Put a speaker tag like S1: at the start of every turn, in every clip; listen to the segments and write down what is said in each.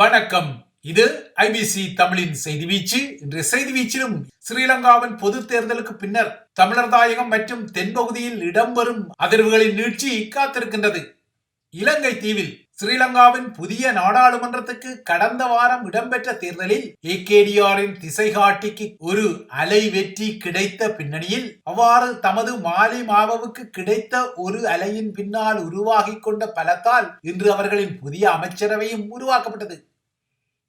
S1: வணக்கம். இது ஐபிசி தமிழின் செய்தி வீச்சு. இன்றைய செய்தி வீச்சிலும் ஸ்ரீலங்காவின் பொது தேர்தலுக்கு பின்னர் தமிழர் தாயகம் மற்றும் தென்பகுதியில் இடம்பெறும் அதிர்வுகளின் நீட்சி காத்திருக்கின்றது. இலங்கை தீவில் ஸ்ரீலங்காவின் புதிய நாடாளுமன்றத்துக்கு கடந்த வாரம் இடம்பெற்ற தேர்தலில் ஏகேடிஆரின் திசைகாட்டிக்கு ஒரு அலை வெற்றி கிடைத்த பின்னணியில் அவ்வாறு தமது மாலை மாவவுக்கு கிடைத்த ஒரு அலையின் பின்னால் உருவாகி கொண்ட பலத்தால் இன்று அவர்களின் புதிய அமைச்சரவையும் உருவாக்கப்பட்டது.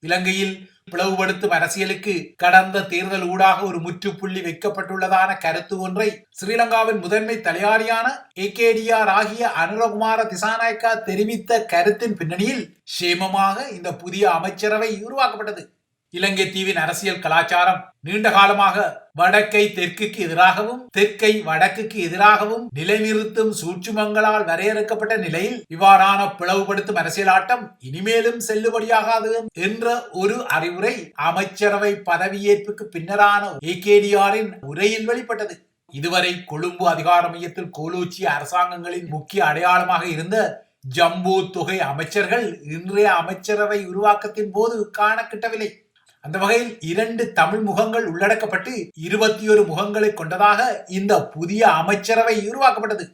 S1: இலங்கையில் பிளவுபடுத்தும் அரசியலுக்கு கடந்த தேர்தல் ஊடாக ஒரு முற்றுப்புள்ளி வைக்கப்பட்டுள்ளதான கருத்து ஒன்றை ஸ்ரீலங்காவின் முதன்மை தலையாரியான ஏகேடிஆர் ஆகிய அனுரகுமார திசாநாயக்கா தெரிவித்த கருத்தின் பின்னணியில் சேமமாக இந்த புதிய அமைச்சரவை உருவாக்கப்பட்டது. இலங்கை தீவின் அரசியல் கலாச்சாரம் நீண்ட காலமாக வடக்கை தெற்குக்கு எதிராகவும் தெற்கை வடக்குக்கு எதிராகவும் நிலைநிறுத்தும் சூட்சுமங்களால் வரையறுக்கப்பட்ட நிலையில் இவ்வாறான பிளவுபடுத்தும் அரசியல் ஆட்டம் இனிமேலும் செல்லுபடியாகாது என்ற ஒரு அறிவுரை அமைச்சரவை பதவியேற்புக்கு பின்னரான ஏகேடிஆரின் உரையில் வெளிப்பட்டது. இதுவரை கொழும்பு அதிகார மையத்தில் கோலோச்சிய அரசாங்கங்களின் முக்கிய அடையாளமாக இருந்த ஜம்போ தொகை அமைச்சர்கள் இன்றைய அமைச்சரவை உருவாக்கத்தின் போது காண கிட்டவில்லை. அந்த வகையில் இரண்டு தமிழ் முகங்கள் உள்ளடக்கப்பட்டு இருபத்தி ஒரு முகங்களை கொண்டதாக இந்த புதிய அமைச்சரவை உருவாக்கப்பட்டது.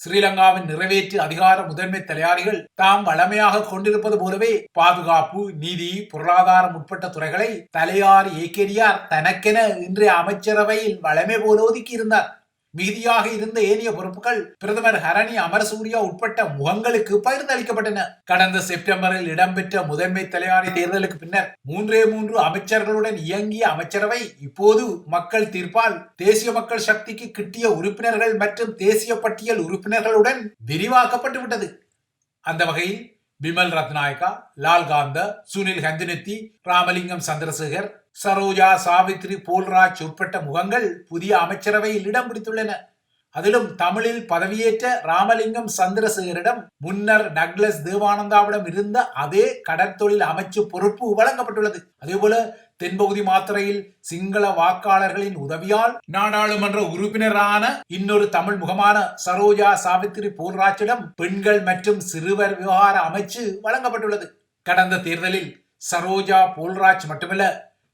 S1: ஸ்ரீலங்காவின் நிறைவேற்று அதிகார முதன்மை தலையாரிகள் தாம் வளமையாக கொண்டிருப்பது போலவே பாதுகாப்பு நீதி பொருளாதாரம் உட்பட்ட துறைகளை தலையார் ஏகேடியார் தனக்கென இன்றைய அமைச்சரவையில் வளமை போல ஒதுக்கி இருந்தார் மிகுதியாக இருந்த ஏனைய பொறுப்புகள் பிரதமர் ஹரணி அமரசூரியா உட்பட்ட முகங்களுக்கு பகிர்ந்தளிக்கப்பட்டன கடந்த செப்டம்பரில் இடம்பெற்ற முதன்மை தலைவாரி தேர்தலுக்கு பின்னர் மூன்றே மூன்று அமைச்சர்களுடன் இயங்கிய அமைச்சரவை இப்போது மக்கள் தீர்ப்பால் தேசிய மக்கள் சக்திக்கு கிட்டிய உறுப்பினர்கள் மற்றும் தேசிய பட்டியல் உறுப்பினர்களுடன் விரிவாக்கப்பட்டு விட்டது அந்த வகையில் பிமல் ரத்நாயகா லால் காந்த சுனில் ஹந்தினத்தி ராமலிங்கம் சந்திரசேகர் சரோஜா சாவித்ரி போல்ராஜ் உட்பட்ட முகங்கள் புதிய அமைச்சரவையில் இடம் பிடித்துள்ளன அதிலும் தமிழில் பதவியேற்ற ராமலிங்கம் சந்திரசேகரிடம் முன்னர் டக்ளஸ் தேவானந்தாவிடம் இருந்த அதே கடற்தொழில் அமைச்சு பொறுப்பு வழங்கப்பட்டுள்ளது அதேபோல தென்பகுதி மாத்திரையில் சிங்கள வாக்காளர்களின் உதவியால் நாடாளுமன்ற உறுப்பினரான இன்னொரு தமிழ் முகமான சரோஜா சாவித்ரி போல்ராஜிடம் பெண்கள் மற்றும் சிறுவர் விவகார அமைச்சு வழங்கப்பட்டுள்ளது. கடந்த தேர்தலில் சரோஜா போல்ராஜ் மட்டுமல்ல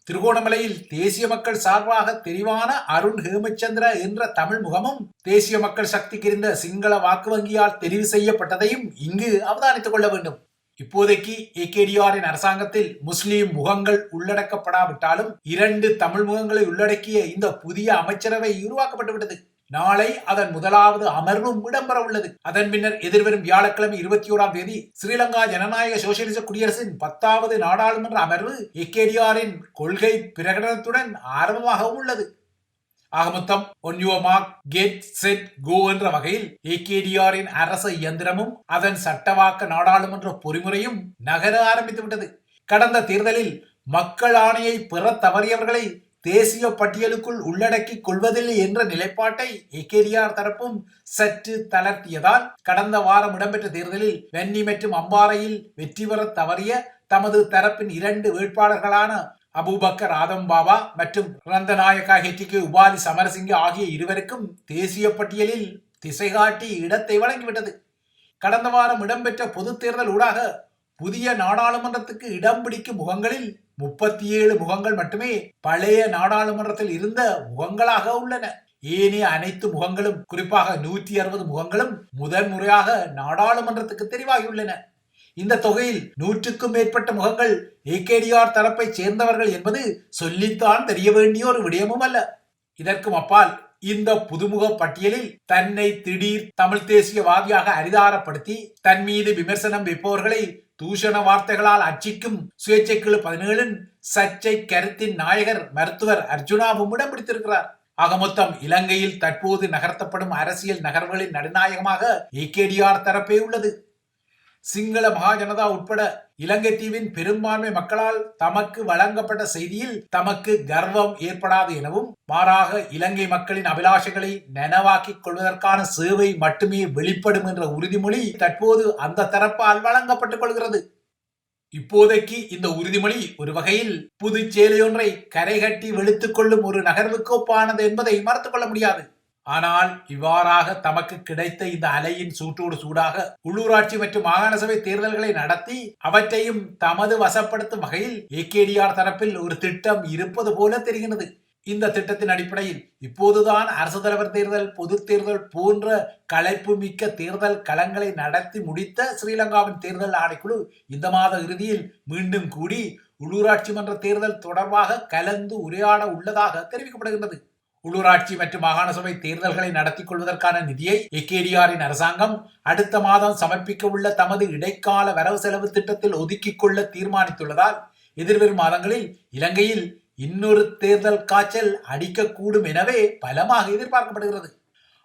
S1: திருகோணமலையில் தேசிய மக்கள் சார்பாக தெரிவான அருண் ஹேமச்சந்திர என்ற தமிழ் முகமும் தேசிய மக்கள் சக்திக்கு இருந்த சிங்கள வாக்கு வங்கியால் தெரிவு செய்யப்பட்டதையும் இங்கு அவதானித்துக் கொள்ள வேண்டும். இப்போதைக்கு ஏகேடிஆரின் அரசாங்கத்தில் முஸ்லீம் முகங்கள் உள்ளடக்கப்படாவிட்டாலும் இரண்டு தமிழ் முகங்களை உள்ளடக்கிய இந்த புதிய அமைச்சரவை உருவாக்கப்பட்டுவிட்டது நாளை அதன் முதலாவது அமர்வும் இடம்பெற உள்ளது. அதன் பின்னர் எதிர்வரும் வியாழக்கிழமை இருபத்தி ஓராம் தேதி ஸ்ரீலங்கா ஜனநாயக சோசியலிச குடியரசின் பத்தாவது நாடாளுமன்ற அமர்வு எக்கேடிஆரின் கொள்கை பிரகடனத்துடன் ஆரம்பமாகவும் உள்ளது. ஆக மொத்தம் on your mark get set go என்ற வகையில் ஏகேடிஆரின் அரச இயந்திரமும் அதன் சட்டவாக்க நாடாளுமன்ற பொறிமுறையும் நகர ஆரம்பித்து விட்டது கடந்த தேர்தலில் மக்கள் ஆணையை பெற தவறியவர்களை தேசிய பட்டியலுக்குள் உள்ளடக்கிக் கொள்வதில்லை என்ற நிலைப்பாட்டை ஏகேடிஆர் தரப்பும் சற்று தளர்த்தியதால் கடந்த வாரம் இடம்பெற்ற தேர்தலில் வென்னி மற்றும் அம்பாறையில் வெற்றி பெற தவறிய தமது தரப்பின் இரண்டு வேட்பாளர்களான அபுபக்கர் ஆதம் பாபா மற்றும் குழந்தநாயக்கா ஹெட்டிக்கு உபாலி சமரசிங்க ஆகிய இருவருக்கும் தேசிய பட்டியலில் திசைகாட்டி இடத்தை வழங்கிவிட்டது. கடந்த வாரம் இடம்பெற்ற பொது தேர்தல் ஊடாக புதிய நாடாளுமன்றத்துக்கு இடம் பிடிக்கும் முகங்களில் முப்பத்தி ஏழு முகங்கள் மட்டுமே பழைய நாடாளுமன்றத்தில் இருந்த முகங்களாக உள்ளன. ஏனைய அனைத்து முகங்களும் குறிப்பாக நூற்றி அறுபது முகங்களும் முதன் முறையாக நாடாளுமன்றத்துக்கு தெரிவாகியுள்ளன. இந்த தொகையில் நூற்றுக்கும் மேற்பட்ட முகங்கள் ஏகேடிஆர் தரப்பை சேர்ந்தவர்கள் என்பது சொல்லித்தான் தெரிய வேண்டிய ஒரு விடயமும் அல்ல. இதற்கும் அப்பால் இந்த புதுமுக பட்டியலில் தன்னை திடீர் தமிழ் தேசியவாதியாக அரிதாரப்படுத்தி தன் மீது விமர்சனம் வைப்பவர்களை தூஷண வார்த்தைகளால் அச்சிக்கும் சுயேட்சைக்குழு பதினேழின் சர்ச்சை கருத்தின் நாயகர் மருத்துவர் அர்ஜுனாவும் இடம் பிடித்திருக்கிறார். ஆக மொத்தம் இலங்கையில் தற்போது நகர்த்தப்படும் அரசியல் நகர்வுகளின் நடுநாயகமாக ஏகேடிஆர் தரப்பே உள்ளது. சிங்கள மகாஜனதா உட்பட இலங்கை தீவின் பெரும்பான்மை மக்களால் தமக்கு வழங்கப்பட்ட செய்தியில் தமக்கு கர்வம் ஏற்படாது எனவும் மாறாக இலங்கை மக்களின் அபிலாஷைகளை நனவாக்கிக் கொள்வதற்கான சேவை மட்டுமே வெளிப்படும் என்ற உறுதிமொழி தற்போது அந்த தரப்பால் வழங்கப்பட்டுக் கொள்கிறது. இப்போதைக்கு இந்த உறுதிமொழி ஒரு வகையில் புதுச்சேலையொன்றை கரைகட்டி வெளுத்துக் கொள்ளும் ஒரு நகர்வுக்கு ஒப்பானது என்பதை மறுத்துக் கொள்ள முடியாது. ஆனால் இவ்வாறாக தமக்கு கிடைத்த இந்த அலையின் சூட்டோடு சூடாக உள்ளூராட்சி மற்றும் மாகாண சபை தேர்தல்களை நடத்தி அவற்றையும் தமது வசப்படுத்தும் வகையில் ஏகேடிஆர் தரப்பில் ஒரு திட்டம் இருப்பது போல தெரிகிறது. இந்த திட்டத்தின் அடிப்படையில் இப்போதுதான் அரசு தலைவர் தேர்தல் பொது தேர்தல் போன்ற களைப்பு மிக்க தேர்தல் களங்களை நடத்தி முடித்த ஸ்ரீலங்காவின் தேர்தல் ஆணைக்குழு இந்த மாத இறுதியில் மீண்டும் கூடி உள்ளூராட்சி மன்ற தேர்தல் தொடர்பாக கலந்து உரையாட உள்ளதாக தெரிவிக்கப்படுகின்றது. உள்ளூராட்சி மற்றும் மாகாண சபை தேர்தல்களை நடத்திக் கொள்வதற்கான நிதியை எக்கேடிஆரின் அரசாங்கம் அடுத்த மாதம் சமர்ப்பிக்க உள்ள தமது இடைக்கால வரவு செலவு திட்டத்தில் ஒதுக்கிக் கொள்ள தீர்மானித்துள்ளதால் எதிர்வரும் மாதங்களில் இலங்கையில் இன்னொரு தேர்தல் காய்ச்சல் அடிக்கக்கூடும் எனவே பலமாக எதிர்பார்க்கப்படுகிறது.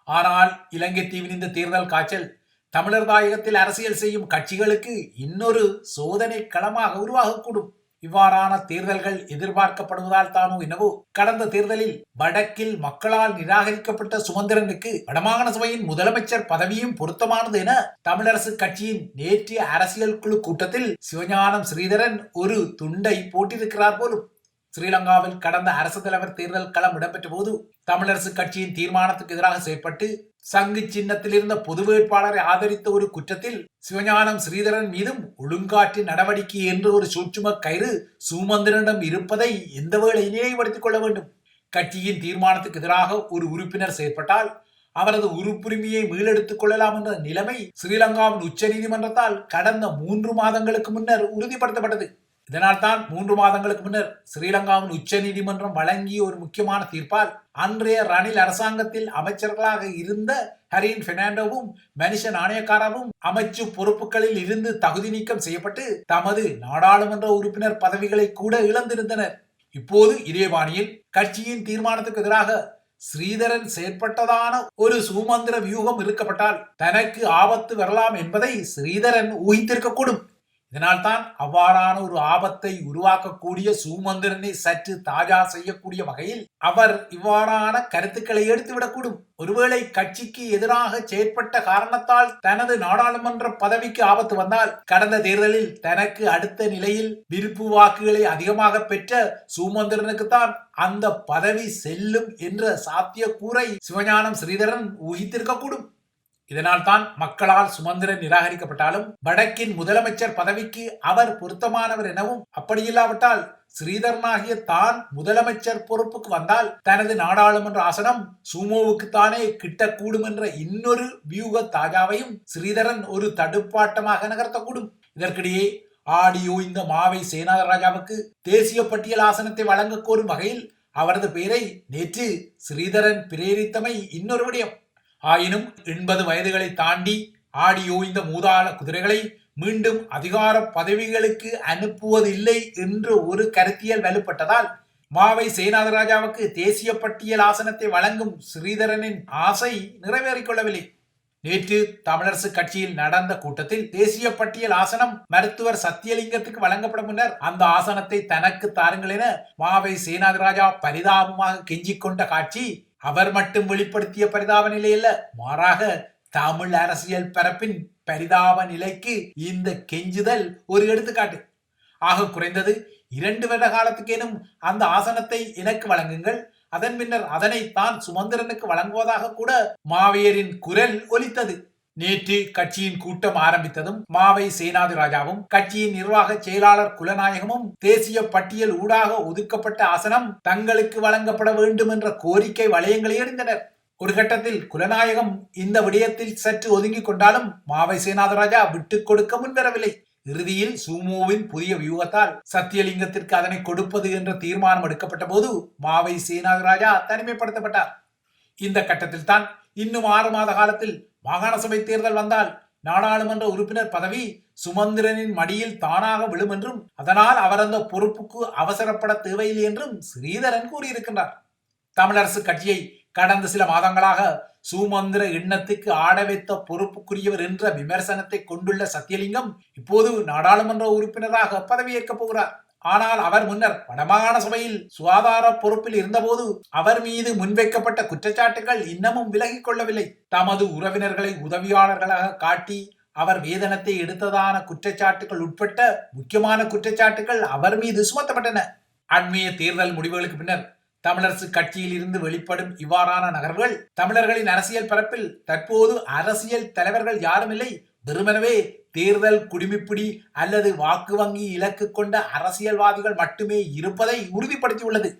S1: ஆனால் இலங்கை தீவின் இந்த தேர்தல் காய்ச்சல் தமிழர் தாயகத்தில் அரசியல் செய்யும் கட்சிகளுக்கு இன்னொரு சோதனை களமாக உருவாகக்கூடும். இவ்வாறான தேர்தல்கள் எதிர்பார்க்கப்படுவதால் தானோ என்னவோ. கடந்த தேர்தலில் வடக்கில் மக்களால் நிராகரிக்கப்பட்ட சுமந்திரனுக்கு வடமாகாண சபையின் முதலமைச்சர் பதவியும் பொருத்தமானது என தமிழரசு கட்சியின் நேற்றைய அரசியல் குழு கூட்டத்தில் சிவஞானம் ஸ்ரீதரன் ஒரு துண்டை போட்டிருக்கிறார் போலும் ஸ்ரீலங்காவில் கடந்த அரசு தலைவர் தேர்தல் களம் இடம்பெற்ற போது தமிழரசு கட்சியின் தீர்மானத்துக்கு எதிராக செயற்பட்டு சங்கு சின்னத்தில் இருந்த பொது வேட்பாளரை ஆதரித்த ஒரு குற்றத்தில் சிவஞானம் ஸ்ரீதரன் மீதும் ஒழுங்காற்று நடவடிக்கை என்று ஒரு சூட்சும கயிறு சுமந்திரனிடம் இருப்பதை எந்த வேளை நினைவுபடுத்திக் கொள்ள வேண்டும். கட்சியின் தீர்மானத்துக்கு எதிராக ஒரு உறுப்பினர் செயற்பட்டால் அவரது உறுப்புரிமையை மீளெடுத்துக் கொள்ளலாம் என்ற நிலைமை ஸ்ரீலங்காவின் உச்ச நீதிமன்றத்தால் கடந்த மூன்று மாதங்களுக்கு முன்னர் உறுதிப்படுத்தப்பட்டது. இதனால் தான் மூன்று மாதங்களுக்கு முன்னர் ஸ்ரீலங்காவின் உச்ச நீதிமன்றம் வழங்கிய ஒரு முக்கியமான தீர்ப்பால் அன்றைய ரணில் அரசாங்கத்தில் அமைச்சர்களாக இருந்த ஹரின் பெர்னாண்டோவும் மனுஷ நாணயக்காரரும் அமைச்சு பொறுப்புகளில் இருந்து தகுதி நீக்கம் செய்யப்பட்டு தமது நாடாளுமன்ற உறுப்பினர் பதவிகளை கூட இழந்திருந்தனர். இப்போது இதே பாணியில் கட்சியின் தீர்மானத்துக்கு எதிராக ஸ்ரீதரன் செயற்பட்டதான ஒரு சுமந்திர வியூகம் இருக்கப்பட்டால் தனக்கு ஆபத்து வரலாம் என்பதை ஸ்ரீதரன் ஊகித்திருக்கக்கூடும். இதனால்தான் அவ்வாறான ஒரு ஆபத்தை உருவாக்கக்கூடிய சுமந்திரனை சற்று தாஜா செய்யக்கூடிய வகையில் அவர் இவ்வாறான கருத்துக்களை எடுத்துவிடக்கூடும். ஒருவேளை கட்சிக்கு எதிராக செயற்பட்ட காரணத்தால் தனது நாடாளுமன்ற பதவிக்கு ஆபத்து வந்தால் கடந்த தேர்தலில் தனக்கு அடுத்த நிலையில் விருப்பு வாக்குகளை அதிகமாக பெற்ற சுமந்திரனுக்குத்தான் அந்த பதவி செல்லும் என்ற சாத்தியக்கூறை சிவஞானம் ஸ்ரீதரன் ஊகித்திருக்கக்கூடும். இதனால் தான் மக்களால் சுமந்திரன் நிராகரிக்கப்பட்டாலும் வடக்கின் முதலமைச்சர் பதவிக்கு அவர் பொருத்தமானவர் எனவும் அப்படியில்லாவிட்டால் ஸ்ரீதரனாகிய தான் முதலமைச்சர் பொறுப்புக்கு வந்தால் தனது நாடாளுமன்ற ஆசனம் சுமோவுக்கு தானே கிட்டக்கூடும் என்ற இன்னொரு வியூக தாஜாவையும் ஸ்ரீதரன் ஒரு தடுப்பாட்டமாக நகர்த்தக்கூடும். இதற்கிடையே ஆடியோ இந்த மாவை சேனாதராஜாவுக்கு தேசிய பட்டியல் ஆசனத்தை வழங்க கோரும் வகையில் அவரது பெயரை நேற்று ஸ்ரீதரன் பிரேரித்தமை இன்னொரு விடயம். ஆயினும் எண்பது வயதுகளை தாண்டி ஆடி ஓய்ந்த மூதாள குதிரைகளை மீண்டும் அதிகார பதவிகளுக்கு அனுப்புவதில்லை என்று ஒரு கருத்தியல் வலுப்பட்டதால் மாவை சேனாதராஜாவுக்கு தேசிய பட்டியல் ஆசனத்தை வழங்கும் ஸ்ரீதரனின் ஆசை நிறைவேறிக் கொள்ளவில்லை. நேற்று தமிழரசு கட்சியில் நடந்த கூட்டத்தில் தேசிய பட்டியல் ஆசனம் மருத்துவர் சத்தியலிங்கத்துக்கு வழங்கப்படும் முன்னர் அந்த ஆசனத்தை தனக்கு தாருங்கள் என மாவை சேனாதிராஜா பரிதாபமாக கெஞ்சிக் கொண்ட காட்சி அவர் மட்டும் வெளிப்படுத்திய பரிதாப நிலை அல்ல. மாறாக தமிழ் அரசியல் பரப்பின் பரிதாப நிலைக்கு இந்த கெஞ்சுதல் ஒரு எடுத்துக்காட்டு. ஆக குறைந்தது இரண்டு வருட காலத்துக்கேனும் அந்த ஆசனத்தை எனக்கு வழங்குங்கள். அதன் பின்னர் அதனை தான் சுமந்திரனுக்கு வழங்குவதாக கூட மாவியரின் குரல் ஒலித்தது. நேற்று கட்சியின் கூட்டம் ஆரம்பித்ததும் மாவை சேனாதி ராஜாவும் கட்சியின் நிர்வாக செயலாளர் குலநாயகமும் தேசிய பட்டியல் ஊடாக ஒதுக்கப்பட்ட ஆசனம் தங்களுக்கு வழங்கப்பட வேண்டும் என்ற கோரிக்கை வளையங்களை எறிந்தனர். ஒரு கட்டத்தில் குலநாயகம் இந்த விடயத்தில் சற்று ஒதுங்கிக் கொண்டாலும் மாவை சேனாதராஜா விட்டுக் கொடுக்க முன்வரவில்லை. இறுதியில் சூமோவின் புதிய வியூகத்தால் சத்தியலிங்கத்திற்கு அதனை கொடுப்பது என்ற தீர்மானம் எடுக்கப்பட்ட போது மாவை சேனாதராஜா தனிமைப்படுத்தப்பட்டார். இந்த கட்டத்தில் தான் இன்னும் ஆறு மாத காலத்தில் மாகாண சபை தேர்தல் வந்தால் நாடாளுமன்ற உறுப்பினர் பதவி சுமந்திரனின் மடியில் தானாக விழும் என்றும் அதனால் அவர் அந்த பொறுப்புக்கு அவசரப்பட தேவையில்லை என்றும் ஸ்ரீதரன் கூறியிருக்கின்றார். தமிழரசு கட்சியை கடந்த சில மாதங்களாக சுமந்திர எண்ணத்துக்கு ஆட வைத்த பொறுப்புக்குரியவர் என்ற விமர்சனத்தை கொண்டுள்ள சத்தியலிங்கம் இப்போது நாடாளுமன்ற உறுப்பினராக பதவியேற்கப் போகிறார். ஆனால் அவர் முன்னர் வடமாகாண சபையில் சுகாதார பொறுப்பில் இருந்தபோது அவர் மீது முன்வைக்கப்பட்ட குற்றச்சாட்டுகள் இன்னமும் விலகிக் கொள்ளவில்லை. தமது உறவினர்களை உதவியாளர்களாக காட்டி அவர் வேதனத்தை எடுத்ததான குற்றச்சாட்டுகள் உட்பட்ட முக்கியமான குற்றச்சாட்டுகள் அவர் மீது சுமத்தப்பட்டன. அண்மைய தேர்தல் முடிவுகளுக்கு பின்னர் தமிழரசு கட்சியில் இருந்து வெளிப்படும் இவ்வாறான நகர்வுகள் தமிழர்களின் அரசியல் பரப்பில் தற்போது அரசியல் தலைவர்கள் யாரும் இல்லை வெறுமனவே தேர்தல் குடிமிப்பிடி அல்லது வாக்கு வங்கி இலக்கு கொண்ட அரசியல்வாதிகள் மட்டுமே இருப்பதை உறுதிப்படுத்தியுள்ளது.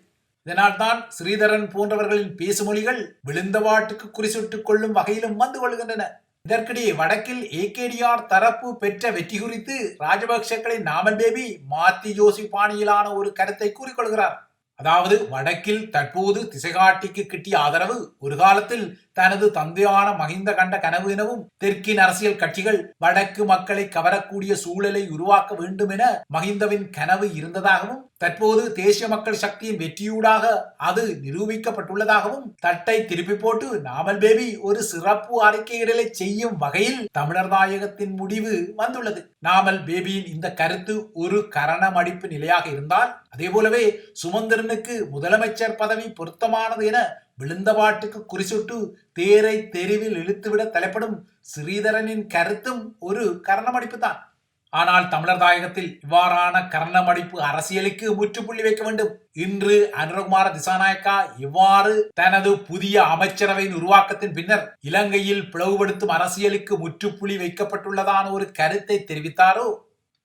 S1: இதனால்தான் ஸ்ரீதரன் போன்றவர்களின் பேசுமொழிகள் விழுந்தவாட்டுக்கு குறிசுட்டுக் கொள்ளும் வகையிலும் வந்து கொள்கின்றன. இதற்கிடையே வடக்கில் ஏகேடிஆர் தரப்பு பெற்ற வெற்றி குறித்து ராஜபக்சக்களின் நாமல் பேபி மாத்தி ஜோசி பாணியிலான ஒரு கருத்தை கூறிக்கொள்கிறார். அதாவது வடக்கில் தற்போது திசைகாட்டிக்கு கிட்டிய ஆதரவு ஒரு காலத்தில் தனது தந்தையான மகிந்த கண்ட கனவு எனவும் தெற்கின் அரசியல் கட்சிகள் வடக்கு மக்களை கவரக்கூடிய சூழலை உருவாக்க வேண்டும் என மகிந்தவின் கனவு இருந்ததாகவும் தற்போது தேசிய மக்கள் சக்தியின் வெற்றியூடாக அது நிரூபிக்கப்பட்டுள்ளதாகவும் தட்டை திருப்பி போட்டு நாமல் பேபி ஒரு சிறப்பு அறிக்கையிடலை செய்யும் வகையில் தமிழர் நாயகத்தின் முடிவு வந்துள்ளது. நாமல் பேபியின் இந்த கருத்து ஒரு கரணமடிப்பு நிலையாக இருந்தால் அதே போலவே சுமந்திரனுக்கு முதலமைச்சர் பதவி பொருத்தமானது என விழுந்தபாட்டுக்கு குறிசுட்டு தேரை தெருவில் இழுத்துவிட தலைப்படும் ஸ்ரீதரனின் கருத்தும் ஒரு கரணமடிப்பு தான் ஆனால் தமிழர் தாயகத்தில் இவ்வாறான கர்ணமடிப்பு அரசியலுக்கு முற்றுப்புள்ளி வைக்க வேண்டும். இன்று அனுரகுமார திசாநாயக்கா இவ்வாறு தனது புதிய அமைச்சரவையின் உருவாக்கத்தின் பின்னர் இலங்கையில் பிளவுபடுத்தும் அரசியலுக்கு முற்றுப்புள்ளி வைக்கப்பட்டுள்ளதான ஒரு கருத்தை தெரிவித்தாரோ?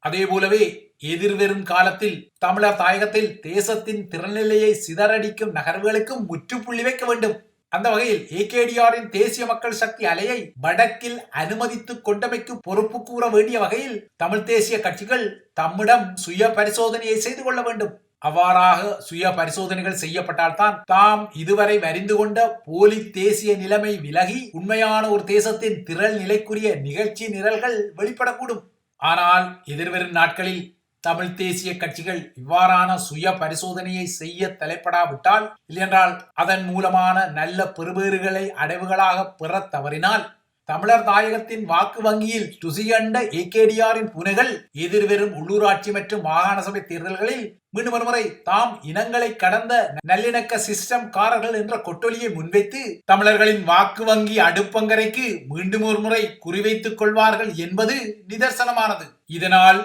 S1: அதே போலவே எதிர்வரும் காலத்தில் தமிழர் தாயகத்தில் தேசத்தின் திறநிலையை சிதறடிக்கும் நகர்வுகளுக்கும் முற்றுப்புள்ளி வைக்க வேண்டும். அந்த வகையில் ஏகேடிஆரின் தேசிய மக்கள் சக்தி அலையை வடக்கில் அனுமதித்துக் கொண்டமைக்கு பொறுப்பு கூற வேண்டிய வகையில் தமிழ் தேசிய கட்சிகள் தம்மிடம் சுய பரிசோதனையை செய்து கொள்ள வேண்டும். அவ்வாறாக சுய பரிசோதனைகள் செய்யப்பட்டால்தான் தாம் இதுவரை வரிந்து கொண்ட போலி தேசிய நிலைமை விலகி உண்மையான ஒரு தேசத்தின் திரள் நிலைக்குரிய நிகழ்ச்சி நிரல்கள் வெளிப்படக்கூடும். ஆனால் எதிர்வரும் நாட்களில் தமிழ் தேசிய கட்சிகள் இவ்வாறான சுய பரிசோதனையை செய்ய தலைப்படாவிட்டால் இல்லையென்றால் அதன் மூலமான நல்ல பெறுபேறுகளை அடைவுகளாக பெற தவறினால் தமிழர் தாயகத்தின் வாக்கு வங்கியில் துசிகண்ட ஏகேடிஆரின் புனைகள் எதிர்வரும் உள்ளூராட்சி மற்றும் மாகாண சபை தேர்தல்களில் மீண்டும் ஒருமுறை தாம் இனங்களை கடந்த நல்லிணக்க சிஸ்டம் காரர்கள் என்ற கொட்டொலியை முன்வைத்து தமிழர்களின் வாக்கு வங்கி அடுப்பங்கரைக்கு மீண்டும் ஒரு முறை குறிவைத்துக் கொள்வார்கள் என்பது நிதர்சனமானது. இதனால்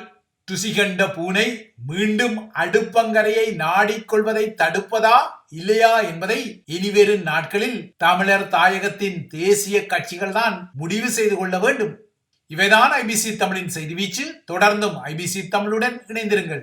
S1: துசிகண்ட பூனை மீண்டும் அடுப்பங்கரையை நாடிக்கொள்வதை தடுப்பதா இல்லையா என்பதை இனிவரும் நாட்களில் தமிழர் தாயகத்தின் தேசிய கட்சிகள் தான் முடிவு செய்து கொள்ள வேண்டும். இவைதான் ஐபிசி தமிழின் செய்தி வீச்சு தொடர்ந்தும் ஐபிசி தமிழுடன் இணைந்திருங்கள்.